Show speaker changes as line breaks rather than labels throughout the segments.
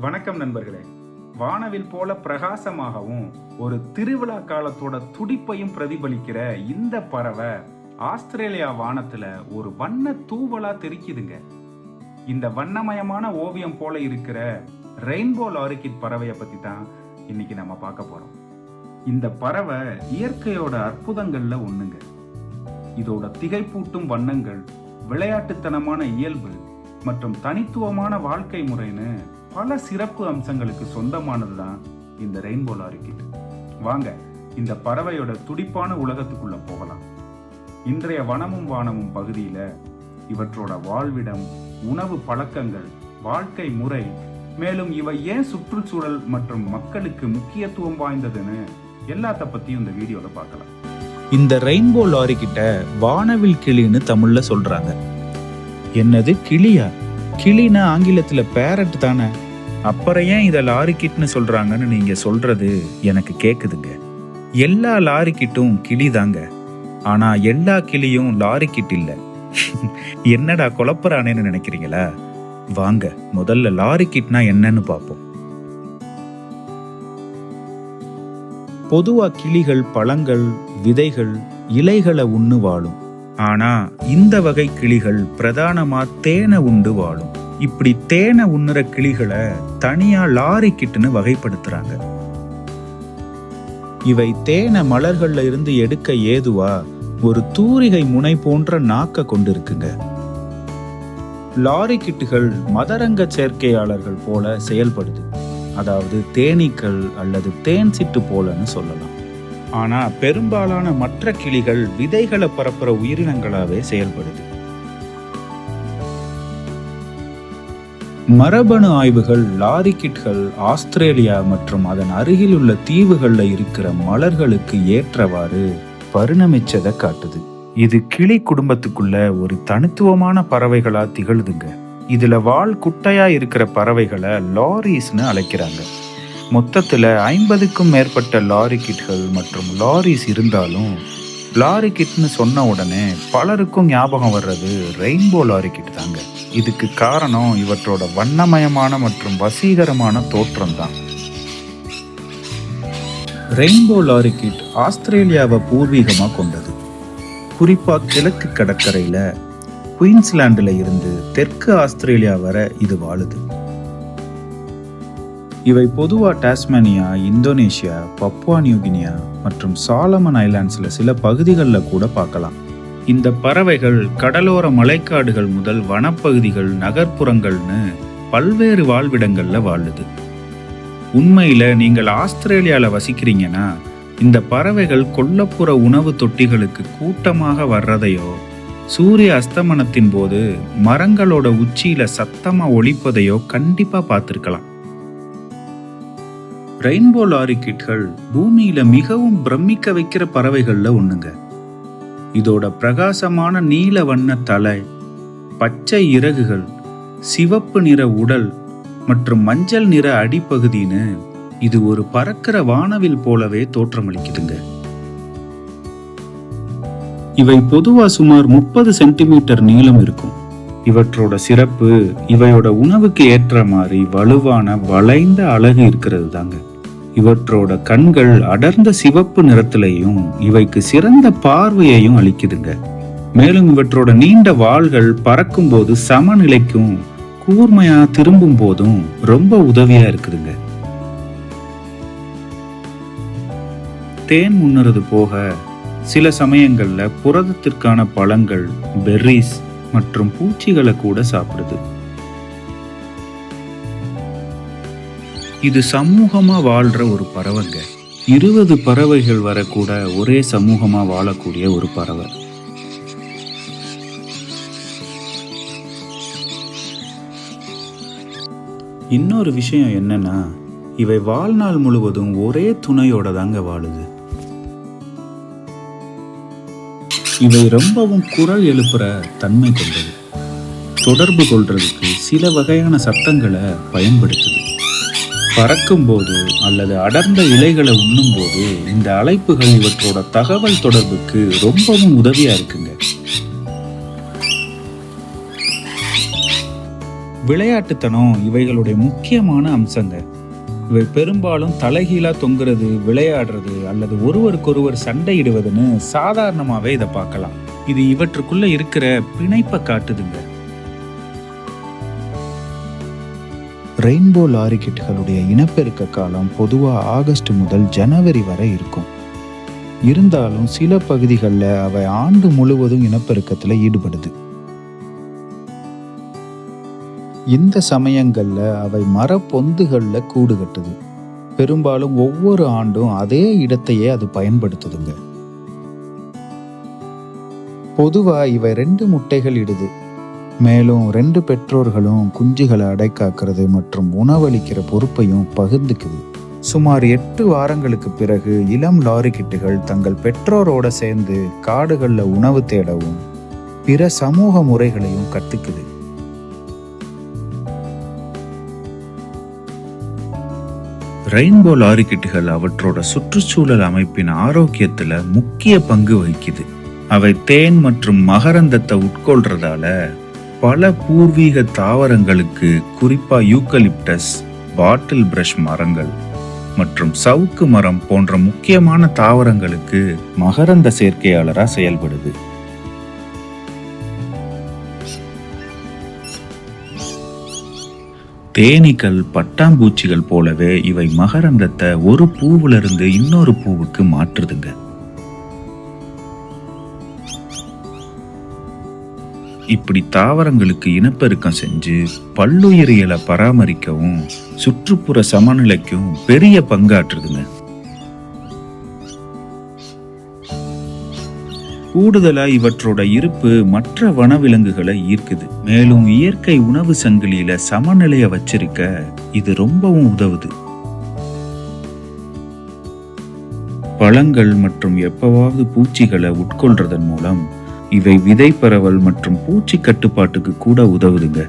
வணக்கம் நண்பர்களே. வானவில் போல பிரகாசமாகவும் ஒரு திருவிழா காலத்தோட துடிப்பையும் பிரதிபலிக்கிற இந்த பறவை ஆஸ்திரேலியா வானத்துல ஒரு வண்ண தூவலா தெரிக்குதுங்க. இந்த வண்ணமயமான ஓவியம் போல இருக்கிற ரெயின்போ லாரிக்கிட் பறவையை பத்தி தான் இன்னைக்கு நம்ம பார்க்க போறோம். இந்த பறவை இயற்கையோட அற்புதங்கள்ல ஒண்ணுங்க. இதோட திகைப்பூட்டும் வண்ணங்கள் விளையாட்டுத்தனமான இயல்பு மற்றும் தனித்துவமான வாழ்க்கை முறைன்னு பல சிறப்பு அம்சங்களுக்கு சொந்தமானது தான் இந்த ரெயின்போ லாரிக்கிட் வாங்க இந்த பறவையோட துடிப்பான உலகத்துக்குள்ள போகலாம். இன்றைய வனமும் வானமும் பகுதியில் இவற்றோட வாழ்விடம் உணவு பழக்கங்கள் வாழ்க்கை முறை மேலும் இவை ஏன் சுற்றுச்சூழல் மற்றும் மக்களுக்கு முக்கியத்துவம் வாய்ந்ததுன்னு எல்லாத்த பத்தியும் இந்த வீடியோல பார்க்கலாம்.
இந்த ரெயின்போ லாரி கிட்ட வானவில் கிளின்னு தமிழ்ல சொல்றாங்க. என்னது கிளியா? கிளினா ஆங்கிலத்துல பேரட் தானே? அப்புறம் ஏன் இதை லாரி கிட்னு சொல்றாங்கன்னு நீங்க சொல்றது எனக்கு கேக்குதுங்க. எல்லா லாரி கிட்டும் கிளி தாங்க ஆனா எல்லா கிளியும் லாரி கிட் இல்ல. என்னடா குழப்பறானேன்னு நினைக்கிறீங்களா? வாங்க முதல்ல லாரி கிட்னா என்னன்னு பார்ப்போம் பொதுவா கிளிகள் பழங்கள் விதைகள் இலைகளை உண்ணு வாழும். ஆனா இந்த வகை கிளிகள் பிரதானமா தேனை உண்டு வாழும். இப்படி தேனை உண்ணுற கிளிகளை தனியா லாரி கிட்டுன்னு வகைப்படுத்துறாங்க. இவை தேனை மலர்கள்ல இருந்து எடுக்க ஏதுவா ஒரு தூரிகை முனை போன்ற நாக்க கொண்டிருக்குங்க. லாரி கிட்டுகள் மதரங்க சேர்க்கையாளர்கள் போல செயல்படுது. அதாவது தேனீக்கள் அல்லது தேன் சிட்டு போலன்னு சொல்லலாம். ஆனா பெரும்பாலான மற்ற கிளிகள் விதைகளை பரப்புற உயிரினங்களாவே செயல்படுது. மரபணு ஆய்வுகள் லாரிக்கிட்கள் ஆஸ்திரேலியா மற்றும் அதன் அருகில் உள்ள தீவுகளில் இருக்கிற மலர்களுக்கு ஏற்றவாறு பரிணமிச்சதை காட்டுது. இது கிளி குடும்பத்துக்குள்ள ஒரு தனித்துவமான பறவைகளா திகழுதுங்க. இதுல வால் குட்டையா இருக்கிற பறவைகளை லாரிஸ்னு அழைக்கிறாங்க. மொத்தத்துல ஐம்பதுக்கும் மேற்பட்ட லாரி கிட்கள் மற்றும் லாரிஸ் இருந்தாலும் லாரி கிட்னு சொன்ன உடனே பலருக்கும் ஞாபகம் வர்றது ரெயின்போ லாரி கிட் தாங்க. இதுக்கு காரணம் இவற்றோட வண்ணமயமான மற்றும் வசீகரமான தோற்றம் தான் ரெயின்போ லாரி ஆஸ்திரேலியாவை பூர்வீகமாக கொண்டது. குறிப்பாக கிழக்கு கடற்கரையில் குயின்ஸ்லாண்டில் இருந்து தெற்கு ஆஸ்திரேலியா வரை இது வாழுது. இவை பொதுவாக டாஸ்மேனியா இந்தோனேஷியா பப்வா நியூகினியா மற்றும் சாலமன் ஐலாண்ட்ஸில் சில பகுதிகளில் கூட பார்க்கலாம். இந்த பறவைகள் கடலோர மலைக்காடுகள் முதல் வனப்பகுதிகள் நகர்ப்புறங்கள்னு பல்வேறு வாழ்விடங்களில் வாழுது. உண்மையில் நீங்கள் ஆஸ்திரேலியாவில் வசிக்கிறீங்கன்னா இந்த பறவைகள் கொல்லப்புற உணவு தொட்டிகளுக்கு கூட்டமாக வர்றதையோ சூரிய அஸ்தமனத்தின் போது மரங்களோட உச்சியில சத்தமா ஒழிப்பதையோ கண்டிப்பா பார்த்துருக்கலாம். ரெயின்போ லாரிக்கிட்கள் பூமியில மிகவும் பிரமிக்க வைக்கிற பறவைகள்ல ஒண்ணுங்க. இதோட பிரகாசமான நீல வண்ண தலை பச்சை இறகுகள் சிவப்பு நிற உடல் மற்றும் மஞ்சள் நிற அடிப்பகுதின்னு இது ஒரு பறக்கிற வானவில் போலவே தோற்றமளிக்குதுங்க. இவை பொதுவா சுமார் முப்பது சென்டிமீட்டர் நீளம் இருக்கும். இவற்றோட சிறப்பு இவையோட உணவுக்கு ஏற்ற மாதிரி வலுவான வளைந்த அழகு இருக்கிறது தாங்க. இவற்றோட கண்கள் அடர்ந்த சிவப்பு நிறத்திலையும் இவைக்கு சிறந்த பார்வையையும் அளிக்குதுங்க. மேலும் இவற்றோட நீண்ட வாள்கள் பறக்கும் போது சமநிலைக்கும் கூர்மையா திரும்பும் போதும் ரொம்ப உதவியா இருக்குதுங்க. தேன் உண்ணுறது போக சில சமயங்கள்ல புரதத்திற்கான பழங்கள் பெர்ரிஸ் மற்றும் பூச்சிகளை கூட சாப்பிடுது. இது சமூகமாக வாழ்கிற ஒரு பறவைங்க. இருபது பறவைகள் வரக்கூட ஒரே சமூகமாக வாழக்கூடிய ஒரு பறவை. இன்னொரு விஷயம் என்னன்னா இவை வாழ்நாள் முழுவதும் ஒரே துணையோட தாங்க வாழுது. இவை ரொம்பவும் குரல் எழுப்புற தன்மை கொண்டது. தொடர்பு கொள்றதுக்கு சில வகையான சத்தங்களை பயன்படுத்துது. பறக்கும்போது அல்லது அடர்ந்த இலைகளை உண்ணும்போது இந்த அழைப்புகள் இவற்றோட தகவல் தொடர்புக்கு ரொம்பவும் உதவியா இருக்குங்க. விளையாட்டுத்தனம் இவைகளுடைய முக்கியமான அம்சங்க. இவை பெரும்பாலும் தலைகீழா தொங்குறது விளையாடுறது அல்லது ஒருவருக்கொருவர் சண்டையிடுவதுன்னு சாதாரணமாகவே இதை பார்க்கலாம். இது இவற்றுக்குள்ள இருக்கிற பிணைப்பை காட்டுதுங்க. ரெயின்போ லாரிக்கெட்டுகளுடைய இனப்பெருக்க காலம் பொதுவாக ஆகஸ்ட் முதல் ஜனவரி வரை இருக்கும். இருந்தாலும் சில பகுதிகளில் அவை ஆண்டு முழுவதும் இனப்பெருக்கத்தில் ஈடுபடுது. இந்த சமயங்களில் அவை மரப்பொந்துகளில் கூடு கட்டுது. பெரும்பாலும் ஒவ்வொரு ஆண்டும் அதே இடத்தையே அது பயன்படுத்துதுங்க. பொதுவாக இவை ரெண்டு முட்டைகள் இடுது. மேலும் ரெண்டு பெற்றோர்களும் குஞ்சுகளை அடைக்காக்கிறது மற்றும் உணவளிக்கிற பொறுப்பையும் பகிர்ந்துக்குது. சுமார் எட்டு வாரங்களுக்கு பிறகு இளம் லாரி கிட்டுகள் தங்கள் பெற்றோரோட சேர்ந்து காடுகளில் உணவு தேடவும் பிற சமூக முறைகளையும் கத்துக்குது. ரெயின்போ லாரி கிட்டுகள் அவற்றோட சுற்றுச்சூழல் அமைப்பின் ஆரோக்கியத்துல முக்கிய பங்கு வகிக்குது. அவை தேன் மற்றும் மகரந்தத்தை உட்கொள்றதால பல பூர்வீக தாவரங்களுக்கு குறிப்பா யூக்கலிப்டஸ் பாட்டில் பிரஷ் மரங்கள் மற்றும் சவுக்கு மரம் போன்ற முக்கியமான தாவரங்களுக்கு மகரந்த சேர்க்கையாளரா செயல்படுது. தேனீக்கள் பட்டாம்பூச்சிகள் போலவே இவை மகரந்தத்தை ஒரு பூவிலிருந்து இன்னொரு பூவுக்கு மாற்றுதுங்க. இப்படி தாவரங்களுக்கு இனப்பெருக்கம் செஞ்சு பல்லுயிரியலை பராமரிக்கவும் சுற்றுப்புற சமநிலைக்கும் பெரிய பங்காற்றுதுங்க. கூடுதலா இவற்றோட இருப்பு மற்ற வனவிலங்குகளை ஈர்க்குது. மேலும் இயற்கை உணவு சங்கிலியில சமநிலைய வச்சிருக்க இது ரொம்பவும் உதவுது. பழங்கள் மற்றும் எப்பவாவது பூச்சிகளை உட்கொள்றதன் மூலம் இவை விதை பரவல் மற்றும் பூச்சி கட்டுப்பாட்டுக்கு கூட உதவுதுங்க.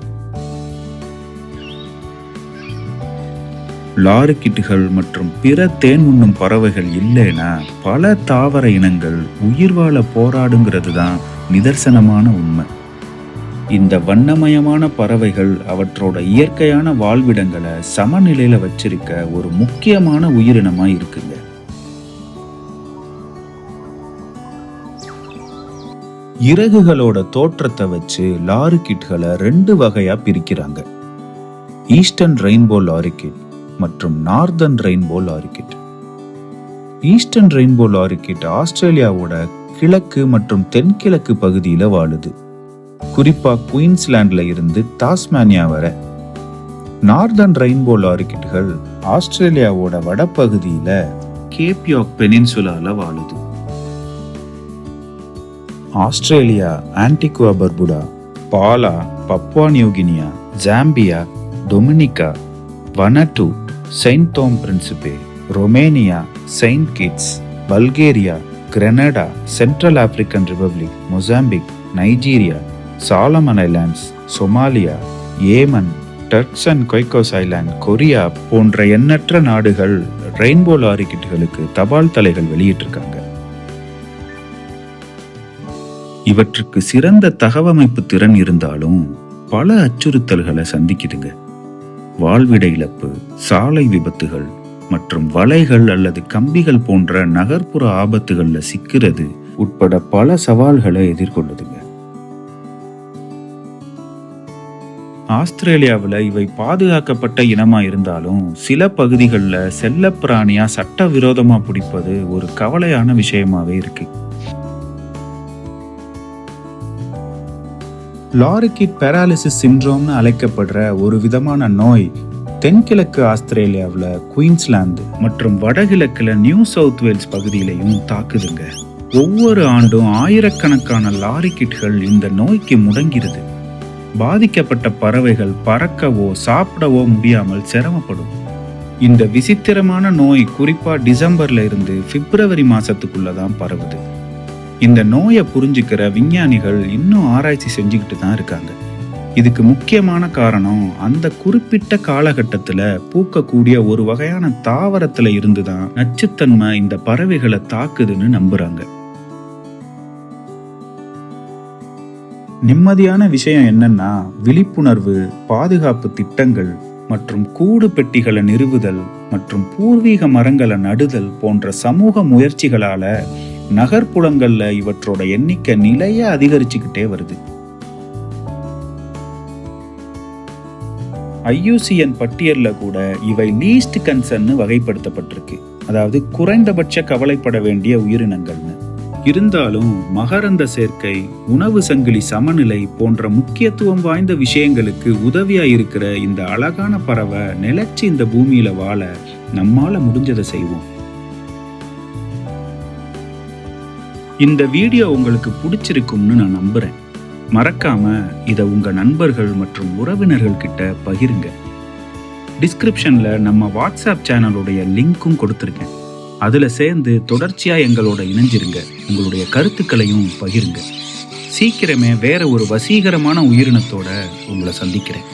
லாரிக்கிட்டுகள் மற்றும் பிற தேன் உண்ணும் பறவைகள் இல்லைன்னா பல தாவர இனங்கள் உயிர் வாழ போராடுங்கிறது தான் நிதர்சனமான உண்மை. இந்த வண்ணமயமான பறவைகள் அவற்றோட இயற்கையான வாழ்விடங்களை சமநிலையில் வச்சிருக்க ஒரு முக்கியமான உயிரினமாக இருக்குங்க. இறகுகளோட தோற்றத்தை வச்சு லாரிக்கிட்களை ரெண்டு வகையா பிரிக்கிறாங்க. ஈஸ்டர்ன் ரெயின்போ லாரிக்கிட் மற்றும் northern rainbow lorikeet eastern rainbow lorikeet ஆஸ்திரேலியாவோட கிழக்கு மற்றும் தென்கிழக்கு பகுதியில் வாழுது. குறிப்பா குயின்ஸ்லாண்ட்ல இருந்து டாஸ்மேனியா வரை. நார்தர்ன் ரெயின்போ லாரிக்கிட்டுகள் ஆஸ்திரேலியாவோட வடபகுதியில் கேப்யாக் பெனின்சுலாவில் வாழுது. Australia Antigua Barbuda Palau Papua New Guinea Zambia Dominica Vanuatu Saint Tome Principe Romania Saint Kitts Bulgaria Grenada Central African Republic Mozambique Nigeria Solomon Islands Somalia Yemen Turks and Caicos Island Korea போன்ற எண்ணற்ற நாடுகள் rainbow லாரிக்கிட்டுகளுக்கு தபால் தலைகள் வெளியிட்டிருக்காங்க. இவற்றுக்கு சிறந்த தகவமைப்பு திறன் இருந்தாலும் பல அச்சுறுத்தல்களை சந்திக்குதுங்க. வாழ்விட இழப்பு சாலை விபத்துகள் மற்றும் வலைகள் அல்லது கம்பிகள் போன்ற நகர்ப்புற ஆபத்துகளில் சிக்கிறது உட்பட பல சவால்களை எதிர்கொள்ளுதுங்க. ஆஸ்திரேலியாவில் இவை பாதுகாக்கப்பட்ட இனமா இருந்தாலும் சில பகுதிகளில் செல்லப்பிராணியா சட்டவிரோதமா பிடிப்பது ஒரு கவலையான விஷயமாவே இருக்கு. லாரிக்கிட் பேராலிசிஸ் சிண்ட்ரோம்னு அழைக்கப்படுற ஒரு விதமான நோய் தென்கிழக்கு ஆஸ்திரேலியாவில் குயின்ஸ்லாந்து மற்றும் வடகிழக்கில் நியூ சவுத் வேல்ஸ் பகுதியிலையும் தாக்குதுங்க. ஒவ்வொரு ஆண்டும் ஆயிரக்கணக்கான லாரிக்கிட்கள் இந்த நோய்க்கு முடங்கிருது. பாதிக்கப்பட்ட பறவைகள் பறக்கவோ சாப்பிடவோ முடியாமல் சிரமப்படும். இந்த விசித்திரமான நோய் குறிப்பாக டிசம்பர்ல இருந்து பிப்ரவரி மாசத்துக்குள்ள தான் பரவுது. இந்த நோயை புரிஞ்சுக்கிற விஞ்ஞானிகள் இன்னும் ஆராய்ச்சி செஞ்சுக்கிட்டு தான் இருக்காங்க. இதுக்கு முக்கியமான காரணம் அந்த குறிப்பிட்ட காலகட்டத்துல பூக்கக்கூடிய ஒரு வகையான தாவரத்துல இருந்து தான் நச்சுத்தன்மை இந்த பறவைகளை தாக்குதுன்னு நம்புறாங்க. நிம்மதியான விஷயம் என்னன்னா விழிப்புணர்வு பாதுகாப்பு திட்டங்கள் மற்றும் கூடு பெட்டிகளை நிறுவுதல் மற்றும் பூர்வீக மரங்களை நடுதல் போன்ற சமூக முயற்சிகளால நகர்ப்புறங்களில் இவற்றோட எண்ணிக்கை நிலைய அதிகரிச்சுக்கிட்டே வருது. ஐயூசிஎன் பட்டியலில் கூட இவை லீஸ்ட் கன்சர்ன் வகைப்படுத்தப்பட்டிருக்கு. அதாவது குறைந்தபட்ச கவலைப்பட வேண்டிய உயிரினங்கள்னு. இருந்தாலும் மகரந்த சேர்க்கை உணவு சங்கிலி சமநிலை போன்ற முக்கியத்துவம் வாய்ந்த விஷயங்களுக்கு உதவியா இருக்கிற இந்த அழகான பறவை நிலைச்சு இந்த பூமியில வாழ நம்மால முடிஞ்சதை செய்வோம். இந்த வீடியோ உங்களுக்கு பிடிச்சிருக்கும்னு நான் நம்புறேன். மறக்காம இதை உங்கள் நண்பர்கள் மற்றும் உறவினர்கள் கிட்ட பகிருங்க. டிஸ்கிரிப்ஷனில் நம்ம வாட்ஸ்அப் சேனலுடைய லிங்க்கும் கொடுத்துருக்கேன். அதில் சேர்ந்து தொடர்ச்சியாக எங்களோட இணைஞ்சிருங்க. உங்களுடைய கருத்துக்களையும் பகிருங்க. சீக்கிரமே வேற ஒரு வசீகரமான உயிரினத்தோட உங்களை சந்திக்கிறேன்.